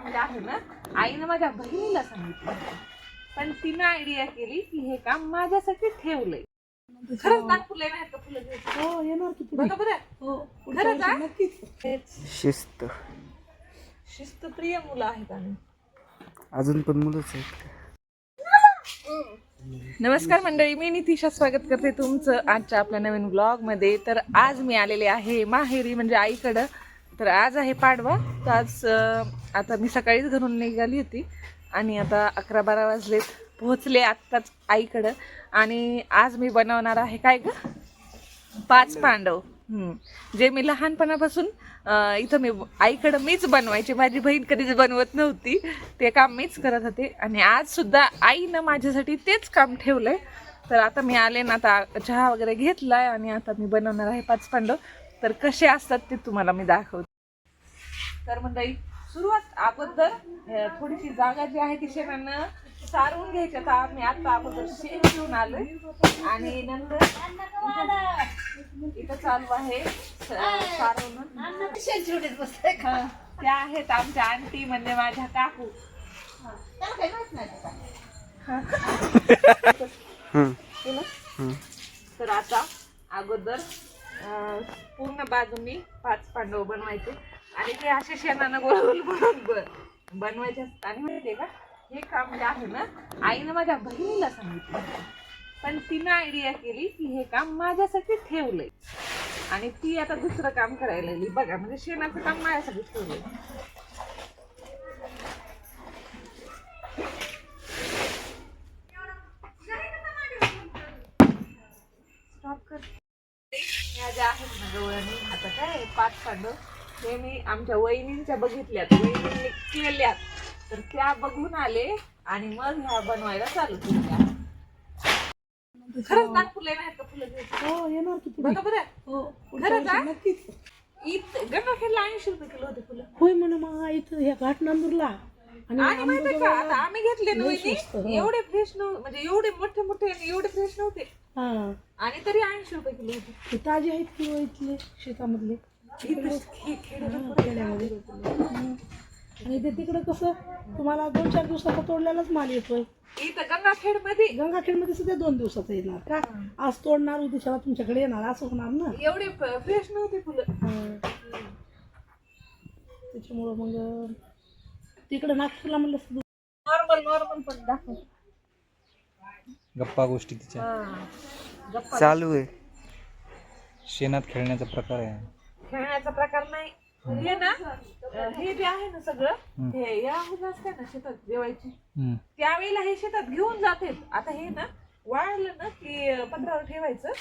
काम जे आहे ना आईनं माझ्या बहिणीला सांगितलं पण तिनं आयडिया केली की हे काम माझ्यासाठी ठेवलंय. खरंच नागपूरला येणार का फुलं घ्यायची? हो येणार की पुढे. बरोबर आहे? हो पुढच्या खरंच वर्षी आहे? नक्कीच. तेच. शिस्त. शिस्तप्रिय मुलं आहेत आम्ही अजून पण मुलंच आहेत. नमस्कार मंडळी मी नितिशा स्वागत करते तुमचं आजच्या आपल्या नवीन ब्लॉगमध्ये तर आज मी आलेले आहे माहेरी म्हणजे आईकडं. तर आज आहे पाडवा. तर आज आता मी सकाळीच घरून निघाली होती आणि आता अकरा बारा वाजलेत पोहोचले आत्ताच आईकडं. आणि आज मी बनवणार आहे काय ग? पाच पांडव. जे मी लहानपणापासून इथं मी आईकडं मीच बनवायचे. माझी बहीण कधीच बनवत नव्हती. ते काम मीच करत होते. आणि आज सुद्धा आईनं माझ्यासाठी तेच काम ठेवलंय. तर आता मी आले ना आता चहा वगैरे घेतलाय आणि आता मी बनवणार आहे पाच पांडव. तर कसे असतात ते तुम्हाला मी दाखवते. तर मंडळी सुरुवात अगोदर थोडीशी जागा जी आहे ती शेणानं सारून घ्यायची. आता मी आता अगोदर शेण घेऊन आलोय. आणि नंतर इथं- चालू आहे स- त्या आहेत आमच्या आंटी म्हणजे माझ्या काकू. तर आता अगोदर पूर्ण बाजूनी पाच पांडव बनवायचे. आणि ते असे शेणानं गोल गोल बनवायचे असतात. आणि माहितीये का हे काम जे आहे ना आईनं माझ्या बहिणीला सांगितलं. पण तिनं आयडिया केली की हे काम माझ्यासाठी ठेवलंय. आणि ती आता दुसरं काम करायला लागली बघा म्हणजे शेणाचं काम माझ्यासाठी ठेवलंय. स्टॉप कर. ह्या ज्या आहेत ना गवळणी आता काय पाच पांडव हे मी आमच्या वहिनींच्या बघितल्यात. वहिनींनी केल्यात. तर त्या बघून आले आणि मग ह्या बनवायला चालू केल्या. खरंच नागपूरला येणार का फुलं घ्यायची? हो येणार की हो पुढच्या खरंच वर्षी आहे? नक्कीच. इथं गंगाखेडला ऐंशी रुपये किलो होते फुलं. होय म्हण मग इथं ह्या घाटनंदूरला आणि आणि माहितीये का आता आम्ही घेतले ना लय स्वस्त, वहिनी हो. एवढे फ्रेश नव्हते म्हणजे एवढे मोठे मोठे आणि एवढे फ्रेश नव्हते. हा. आणि तरी ऐंशी रुपये किलो होते. ताजे आहेत की हो इथले शेतामधले? खेड्यामध्ये हं. आणि ते तिकडं कसं तुम्हाला दोन चार दिवसाचा तोडलेलाच माल येतोय. इथं गंगाखेडमध्ये गंगाखेडमध्ये सुद्धा दोन दिवसाचा येणार का? आज तोडणार उद्याच्याला तुमच्याकडे येणार असं होणार ना? एवढे फ्रेश नव्हते फुलं. त्याच्यामुळं मग तिकडं नागपूरला म्हणलं नॉर्मल नॉर्मल पण दाखव. गप्पा गोष्टी तिच्या. गप्पा चालू आहे. शेणात खेळण्याचा प्रकार आहे. खेळण्याचा प्रकार नाही. हे ना हे जे आहे ना सगळं हे या असते ना शेतात जेवायची. हम्म. त्यावेळेला हे शेतात घेऊन जाते आता हे ना वाळलं ना की पत्रावर ठेवायचं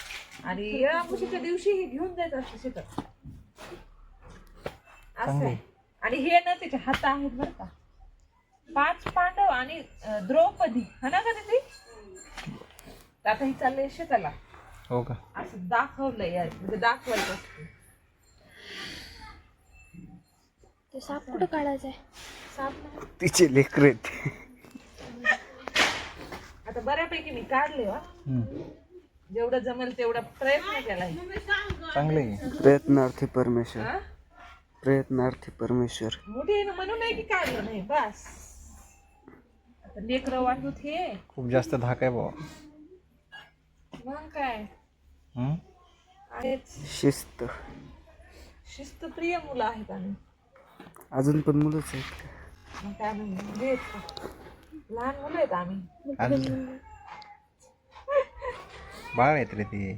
आणि येळामुशीच्या दिवशी हे घेऊन जायचं असतं शेतात. असं आहे. आणि हे ना त्याचे हात आहेत बरं का. पाच पांडव आणि अं, द्रौपदी. हा ना का ती आता ही चाललंय शेताला. हो का? असं दाखवलंय यार म्हणजे दाखवायचं असतं. ते साप कुठं काढायचा आहे साप नाही. तिचे लेकर आता बऱ्यापैकी मी काढले वा. जेवढं जमेल तेवढा प्रयत्न केलाय चांगलं आहे. प्रयत्नार्थी परमेश्वर. हा? प्रयत्नार्थी परमेश्वर. मोठी आहे ना म्हणून नाही की काढलं नाही बस. आता लेकरं वाटत हे खूप जास्त धाक आहे बाबा मग काय? हम्म? आहेच. शिस्त. शिस्तप्रिय मुलं आहेत आम्ही अजून पण मुलंच आहेत मग काय म्हणजे? लहान मुलं आहेत आम्ही. बाळ आहेत रे ते.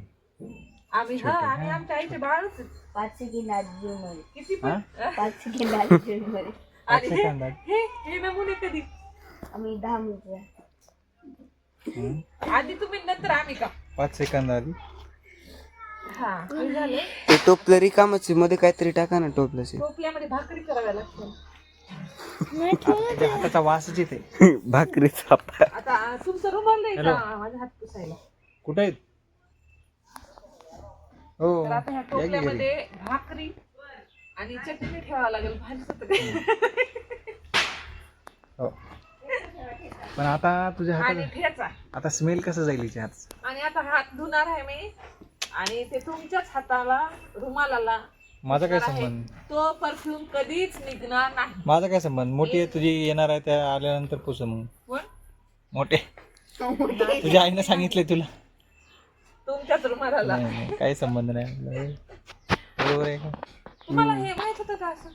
आम्ही हा आम्ही आमच्या आईचे बाळच आहेत. पाच सेकंड आधी जेवणमध्ये किती पण पाच मध्ये आणि हे सेकंदात. हे हे नमुने कधी? आम्ही दहा मिनिटं. आधी तुम्ही नंतर आम्ही का? पाच सेकंद आधी? हा. हे झालं? ते टोपलं रिकामच आहे. मध्ये काहीतरी टाका ना टोपल्याचे टोपल्यामध्ये भाकरी कराव्या लागतात त्याच्या हाताचा वासच येते भाकरी चापा आता तुमचं रुमाल नाही का? माझा हात पुसायला. कुठे आहेत? हो. तर आता ह्या या की घरी. टोपल्यामध्ये भाकरी आणि चटणी ठेवावं लागेल. भाजी हो. पण आता तुझ्या आणि हातात ठेचा. आता स्मेल कसं जाईल हिच्या हात आणि आता हात धुणार आहे मी. आणि ते तुमच्याच हाताला रुमालाला माझा काय आहे. संबंध? तो परफ्यूम कधीच निघणार नाही. माझा काय संबंध? मोठी आहे तुझी येणार आहे त्या आल्यानंतर पुस मग. कोण? मोठे. तुझ्या आईनं सांगितलंय तुला. तुमच्याच रुमाला नाही नाही काही संबंध नाही आपला. बरोबर आहे का? तुम्हाला हे माहीत होतं का असं?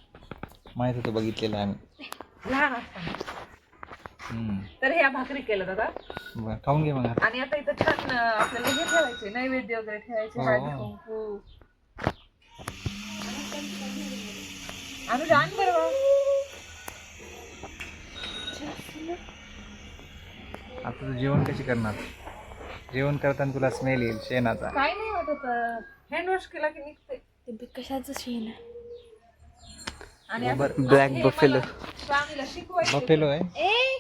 माहीत होतं बघितलेलं आहे आम्ही. लहान असताना. तर ह्या भाकरी केलं दादा खाऊन घे मग आणि आता इथं छान आपल्याला हे ठेवायचे नैवेद्य वगैरे ठेवायचे हो. हळदी कुंकू आणि आता तू जेवण कशी करणार? जेवण करताना तुला स्मेल येईल शेणाचा. काय नाही वाटत हँड वॉश केला की निघते. कशाचं शेण आहे? आणि ब्लॅक हे बफेलो बफेलो आहे? ए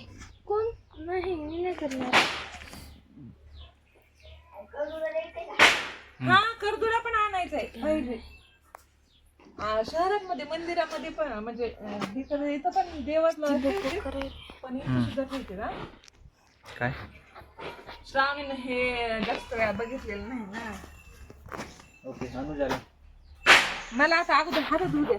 कोण? नाही मी नाही करणार. हा करदुडा पण आणायचा आहे पाहिजे आ, शहरांमध्ये मंदिरामध्ये पण म्हणजे अं, इथं इथं पण देवातलं ठेवते, पण इथं सुद्धा ठेवते ना. काय? श्रावणीनं हे जास्त वेळा बघितलेलं नाही ना. ओके मला आता अगोदर हात धुऊ द्या